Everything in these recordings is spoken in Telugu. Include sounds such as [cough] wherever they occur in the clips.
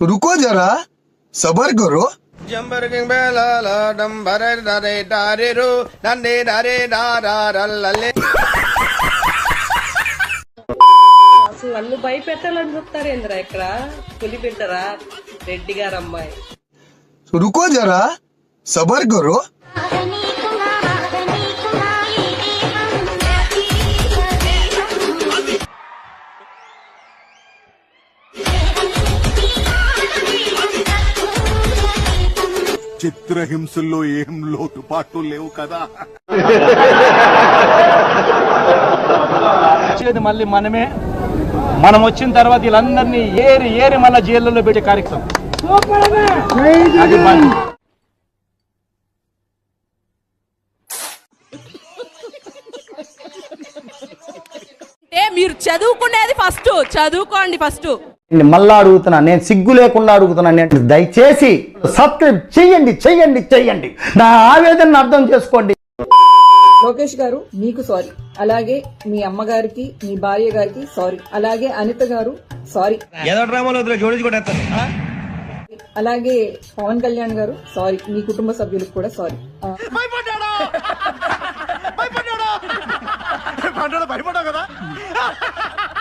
तो रुको जरा सबर करो జంబరకింగ్ బేలాల డంబర డరే డారెరు డండే డరే డారారల్లలే అసలు నన్ను భయపెట్టాలని చూస్తారేంద్రా ఇక్కడ పులి బిడ్డరా రెడ్డి గారు అమ్మాయి तो रुको जरा सबर करो చిత్రహింసల్లో ఏం లోటుపాట్లు లేవు కదా? వచ్చేది మళ్ళీ మనమే. మనం వచ్చిన తర్వాత వీళ్ళందరినీ ఏరి ఏరి మళ్ళీ జైల్లో పెట్టే కార్యక్రమం. అది మన- అంటే మీరు చదువుకునేది ఫస్ట్ చదువుకోండి ఫస్ట్. మళ్ళా అడుగుతున్నా నేను సిగ్గు లేకుండా అడుగుతున్నా నేను దయచేసి సబ్స్క్రైబ్ చెయ్యండి చెయ్యండి చెయ్యండి నా ఆవేదనను అర్థం చేసుకోండి. లోకేష్ గారు మీకు సారీ. అలాగే మీ అమ్మగారికి మీ భార్య గారికి సారీ. అలాగే అనిత గారు సారీ. అలాగే పవన్ కళ్యాణ్ గారు సారీ. మీ కుటుంబ సభ్యులకు కూడా సారీ. ఆ, ఆ,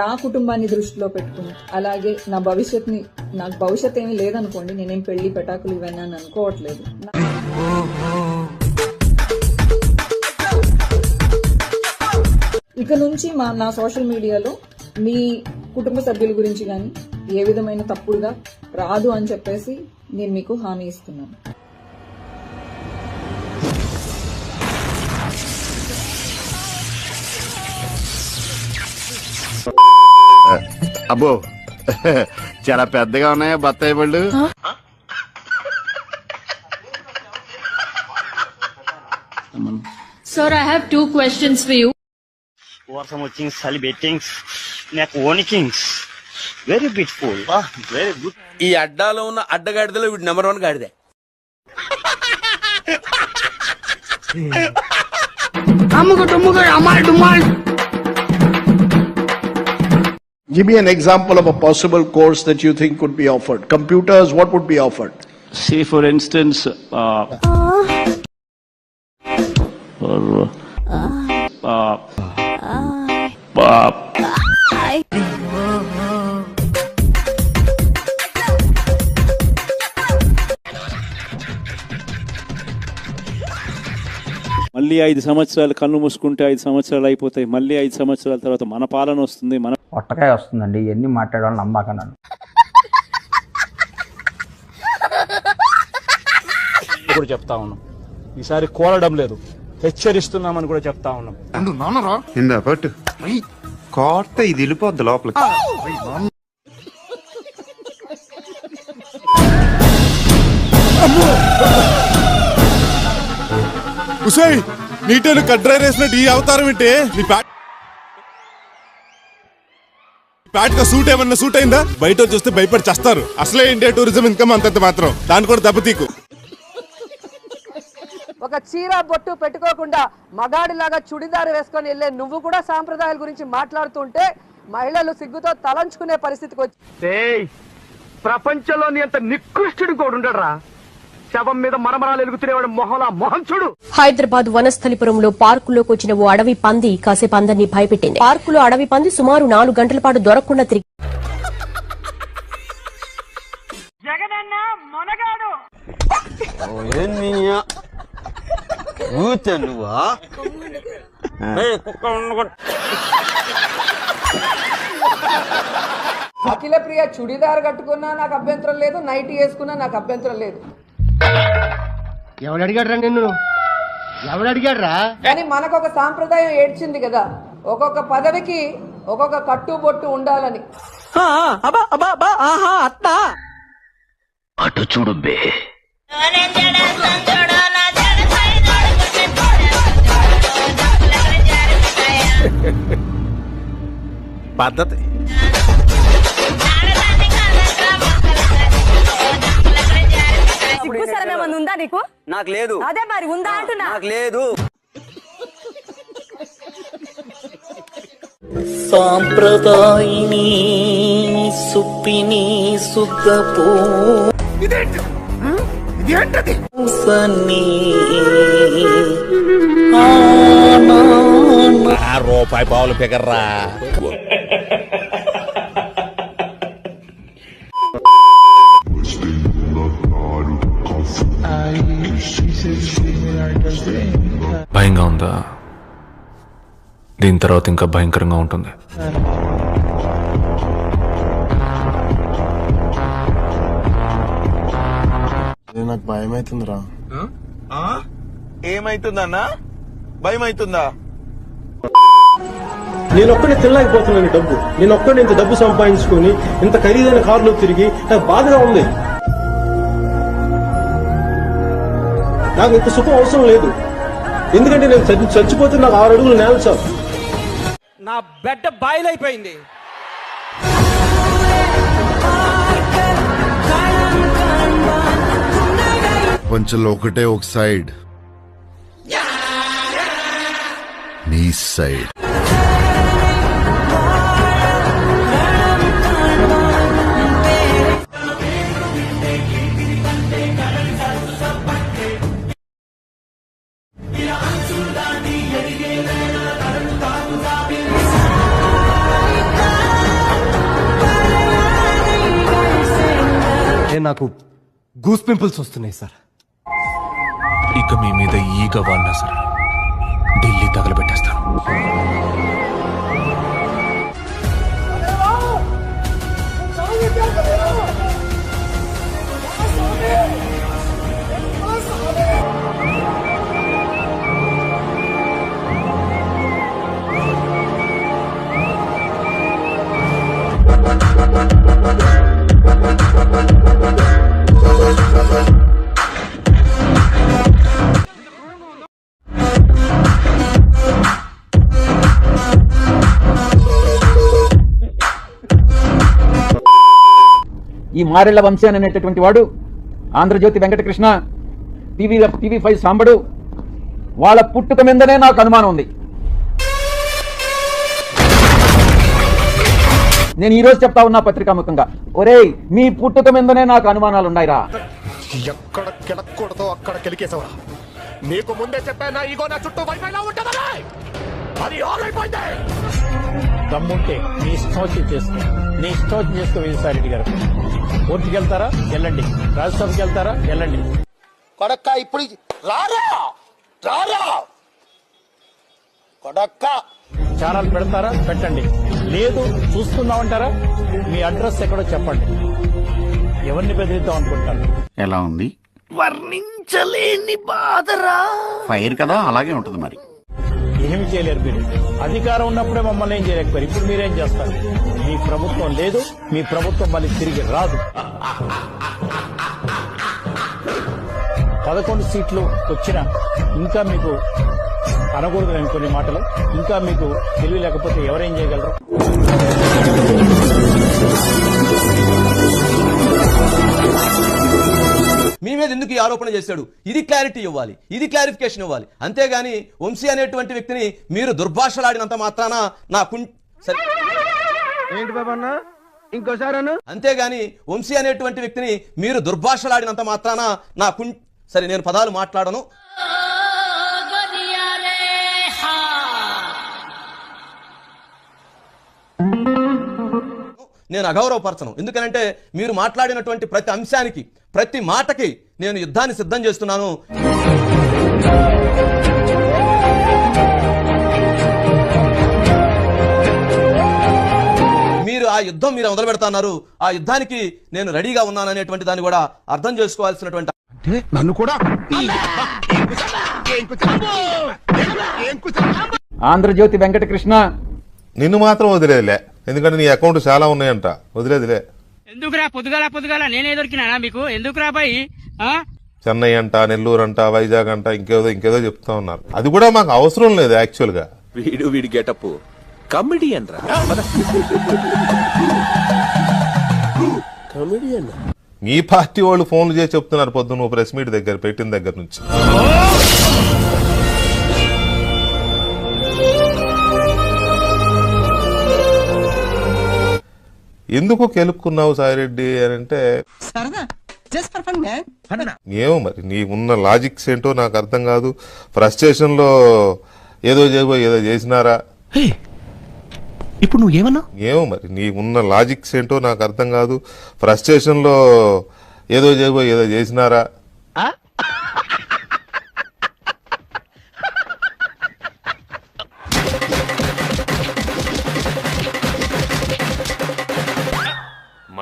నా కుటుంబాన్ని దృష్టిలో పెట్టుకుని అలాగే నా భవిష్యత్ని నాకు భవిష్యత్ ఏమీ లేదనుకోండి నేనేం పెళ్ళి పెటాకులు ఇవన్నీ అని అనుకోవట్లేదు. ఇక నుంచి మా నా సోషల్ మీడియాలో మీ కుటుంబ సభ్యుల గురించి కానీ ఏ విధమైన తప్పుడుగా రాదు అని చెప్పేసి నేను మీకు హామీ ఇస్తున్నాను. అబ్బో. [laughs] చాలా పెద్దగా ఉన్నాయా బత్తాయి పళ్ళు sir I have two questions for you వర్షం వచ్చింగ్ చలి బెట్టింగ్స్ నాకు ఓనికింగ్స్ వెరీ బ్యూటిఫుల్ వెరీ గుడ్ ఈ అడ్డాలో ఉన్న అడ్డగాడిదలో వీడు నెంబర్ వన్ గాడిదే. Give me an example of a possible course that you think could be offered. Computers, what would be offered? Say for instance, uh, or, uh, uh, ఐదు సంవత్సరాలు కళ్ళు మూసుకుంటే ఐదు సంవత్సరాలు అయిపోతాయి. మళ్ళీ ఐదు సంవత్సరాల తర్వాత మన పాలన వస్తుంది మన పొట్టకాయ వస్తుందండి. ఇవన్నీ మాట్లాడాలని నమ్మాక నన్ను. కూడా చెప్తా ఉన్నాం. ఈసారి కోరడం లేదు. హెచ్చరిస్తున్నామని కూడా చెప్తా ఉన్నాం. ఇందా పట్టు. కోర్త ఇది వెళ్ళిపోద్ది లోపలికి. ఉసై నీటను కడ్రై వేసినట్టు ఈ అవతారం ఏంటి? నీ ప్యాట్ ప్యాట్గా సూట్ ఏమన్నా సూట్ అయిందా? బయట చూస్తే భయపడి చేస్తారు. అసలే ఇండియా టూరిజం ఇన్కమ్ అంతంత మాత్రం. దాని కూడా దెబ్బతీకు. ఒక చీర బొట్టు పెట్టుకోకుండా మగాడిలాగా చుడిదారు వేసుకొని వెళ్ళే నువ్వు కూడా సాంప్రదాయాల గురించి మాట్లాడుతుంటే మహిళలు సిగ్గుతో తలంచుకునే పరిస్థితికి వచ్చి ప్రపంచంలోని అంత నికృష్టుడు కూడా ఉండడరా. శవం మీద మరమరాలు ఎలుగుతునేవాడు మొహలా మొహం చూడు హైదరాబాద్ వనస్థలిపురంలో పార్కులోకి వచ్చిన ఓ అడవి పంది కాసేపు అందరినీ భయపెట్టింది. పార్కులో అడవి పంది సుమారు నాలుగు గంటల పాటు దొరకకుండా తిరిగి అఖిల ప్రియ చుడిదార్ కట్టుకున్నా నాకు అభ్యంతరం లేదు నైట్ వేసుకున్నా నాకు అభ్యంతరం లేదు. ఎవడు అడిగాడ్రా నిన్ను? ఎవడు అడిగాడ్రా? కానీ మనకు ఒక సాంప్రదాయం ఏడ్చింది కదా. ఒక్కొక్క పదవికి ఒక్కొక్క కట్టుబొట్టు ఉండాలని. అటు చూడు బే. పద్ధతి. [laughs] సిగ్గుసరం ఉందా నీకు? నాకు లేదు. అదే మరి ఉందా అంటున్నా? నాకు లేదు. సాంప్రదాయిని సుప్పిని సుద్దపో ఇదేంటది? సన్నీ [laughs] రూపాయి పావులు పిగర్రా భయంగా ఉందా? దీని తర్వాత ఇంకా భయంకరంగా ఉంటుంది. నాకు భయం అవుతుందిరా ఏమైతుందన్నా? భయం అవుతుందా నేను ఒక్కడే తినలేకపోతున్నాను ఈ డబ్బు. నేను ఒక్కడే ఇంత డబ్బు సంపాదించుకొని ఇంత ఖరీదైన కారులో తిరిగి నాకు బాధగా ఉంది. నాకు ఇంత సుఖం అవసరం లేదు. ఎందుకంటే నేను చచ్చి- చచ్చిపోతే నాకు ఆరు అడుగులు నేల చాలు నా బెడ్ బాయిలైపోయింది. పంచంలో ఒకటే ఒక సైడ్. నీ సైడ్. గూస్ పింపుల్స్ వస్తున్నాయి సార్. ఇక మీ మీద ఈగ వాడినా సరే ఢిల్లీ తగలబెట్టేస్తాను. ఈ మారెళ్ళ వంశీ అని అనేటటువంటి వాడు Andhra Jyothi Venkatakrishna TV TV five Sambadu వాళ్ళ పుట్టుక మీదనే నాకు అనుమానం ఉంది. నేను ఈ రోజు చెప్తా ఉన్నా పత్రికాముఖంగా. ఒరేయ్ మీ పుట్టుక మీదనే నాకు అనుమానాలు ఉన్నాయిరా. ఎక్కడ కెలక్కూడదో అక్కడ కెలికేసావా నీకు ముందే చెప్పానా ఇగో నా చుట్టూ వైఫైలా ఉంటుందా అది ఆగైపోయింది దమ్ముంటే నీ చేసుకో నీ చేసుకో విజయసాయి గారు. కోర్టుకి వెళ్తారా? వెళ్ళండి. రాజ్యసభకి వెళ్తారా? వెళ్ళండి. కొడక్క ఇప్పుడు రారా? రారా? కొడక్క. ఛానల్ పెడతారా? పెట్టండి. లేదు చూస్తున్నామంటారా? మీ అడ్రస్ ఎక్కడో చెప్పండి. ఎవరిని బెదిరిద్దాం అనుకుంటారు ఎలా ఉంది? వర్ణించలేని బాధరా. ఫైర్ కదా అలాగే ఉంటుంది మరి. ఏమి చేయలేరు మీరు. అధికారం ఉన్నప్పుడే మమ్మల్ని ఏం చేయలేకపోయారు. ఇప్పుడు మీరేం చేస్తారు? మీ ప్రభుత్వం లేదు మీ ప్రభుత్వం మళ్ళీ తిరిగి రాదు. పదకొండు సీట్లు వచ్చిన ఇంకా మీకు అనకూడదు నేను కొన్ని మాటలు. ఇంకా మీకు తెలివి లేకపోతే ఎవరేం చేయగలరు? మీ మీద ఎందుకు ఈ ఆరోపణ చేశాడు? ఇది క్లారిటీ ఇవ్వాలి. ఇది క్లారిఫికేషన్ ఇవ్వాలి. అంతేగాని వంశీ అనేటువంటి వ్యక్తిని మీరు దుర్భాషలాడినంత మాత్రాన నా కుం సరే. ఏంటి బాబన్న ఇంకోసారి అంతేగాని వంశీ అనేటువంటి వ్యక్తిని మీరు దుర్భాషలాడినంత మాత్రాన నా కుం సరే నేను పదాలు మాట్లాడను. నేను అగౌరవపరచను. ఎందుకనంటే మీరు మాట్లాడినటువంటి ప్రతి అంశానికి ప్రతి మాటకి నేను యుద్ధాన్ని సిద్ధం చేస్తున్నాను. మీరు ఆ యుద్ధం మీరు మొదలు పెడతాన్నారు. ఆ యుద్ధానికి నేను రెడీగా ఉన్నాను అనేటువంటి దాన్ని కూడా అర్థం చేసుకోవాల్సినటువంటి నన్ను కూడా ఆంధ్రజ్యోతి వెంకటకృష్ణ. నిన్ను మాత్రం వదిలేదులే ఎందుకంటే నీ అకౌంట్ చాలా ఉన్నాయంట. వదిలేదులే ఎందుకురా పొద్దుగాల పొద్దుగాల నేనే దొరికినా మీకు? ఎందుకురా బాయ్ చెన్నై అంట నెల్లూరు అంట వైజాగ్ అంట ఇంకేదో ఇంకేదో చెప్తా ఉన్నారు. అది కూడా మాకు అవసరం లేదు యాక్చువల్గా. వీడు వీడి గెటప్. కమిడియన్ రా. కమిడియన్ మీ పార్టీ వాళ్ళు ఫోన్లు చేసి చెప్తున్నారు పొద్దున్న నువ్వు ప్రెస్ మీట్ దగ్గర పెట్టిన దగ్గర నుంచి. ఎందుకు కెలుక్కున్నావు సాయిరెడ్డి అని అంటే ఏమో మరి నీకున్న లాజిక్స్ ఏంటో నాకు అర్థం కాదు. ఫ్రస్ట్రేషన్లో ఏదో చేయబోయి ఏదో చేసినారా? ఇప్పుడు నువ్వు ఏమన్నా ఏమో మరి నీకున్న లాజిక్స్ ఏంటో నాకు అర్థం కాదు. ఫ్రస్ట్రేషన్లో ఏదో చేయబోయి ఏదో చేసినారా?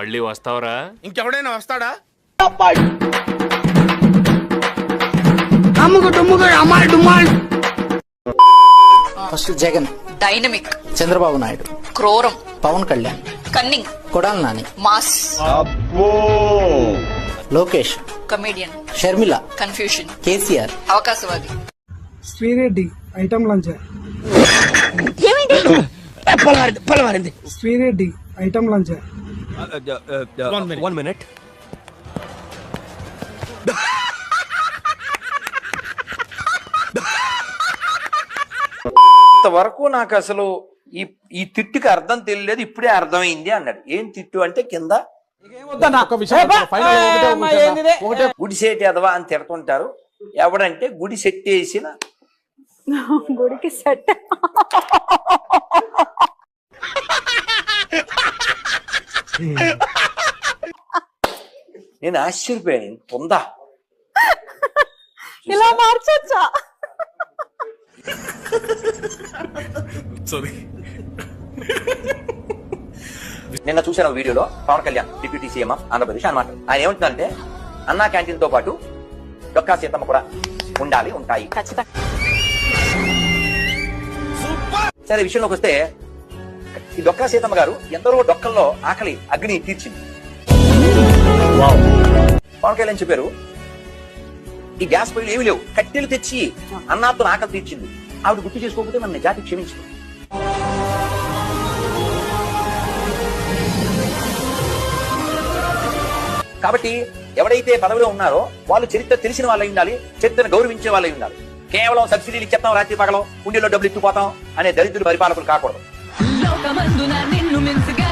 మళ్ళీ వస్తావరా. ఇంకెవడైనా వస్తాడా? First Jagan. Dynamic Chandrababu Naidu. క్రోరం. Pawan Kalyan. Cunning Kodali Nani. Mass Lokesh. Comedian Sharmila. Confusion KCR. అవకాశవాది. Sri Reddy item lunch. Sri Reddy item lunch. One minute ఇంతవరకు నాకు అసలు ఈ ఈ తిట్టుకి అర్థం తెలియలేదు ఇప్పుడే అర్థమైంది అన్నాడు. ఏం తిట్టు అంటే కింద? గుడిసేటి ఎదవా అని తిడుతుంటారు. ఎవడంటే గుడి సెట్ వేసిన గుడికి సెట్. [laughs] [laughs] నేను ఆశ్చర్యపోయాను. ఇంత ఉందా ఇలా మార్చొచ్చా? నిన్న చూసిన ఒక వీడియోలో Pawan Kalyan deputy CM of Andhra Pradesh అన్నమాట ఆయన ఏమంటున్నారంటే అన్నా క్యాంటీన్తో పాటు డొక్కా సీతమ్మ కూడా ఉండాలి ఉంటాయి. ఖచ్చితంగా. సరే విషయంలోకి వస్తే ఈ డొక్కా సీతమ్మ గారు ఎందరో డొక్కల్లో ఆకలి అగ్ని తీర్చింది. పవన్ కళ్యాణ్ చెప్పారు ఈ గ్యాస్ పొయ్యిలు ఏమి లేవు. కట్టెలు తెచ్చి అన్నాతో ఆకలి తీర్చింది. ఆవిడ గుర్తు చేసుకోకపోతే మన జాతి క్షమించదు కాబట్టి ఎవడైతే పదవిలో ఉన్నారో వాళ్ళు చరిత్ర తెలిసిన వాళ్ళై ఉండాలి చరిత్రను గౌరవించే వాళ్ళై ఉండాలి. కేవలం సబ్సిడీలు ఇచ్చేస్తాం రాత్రి పగలం ఉండిలో డబ్బులు ఇచ్చిపోతాం అనే దరిద్రులు పరిపాలకులు కాకూడదు. Come on, no means.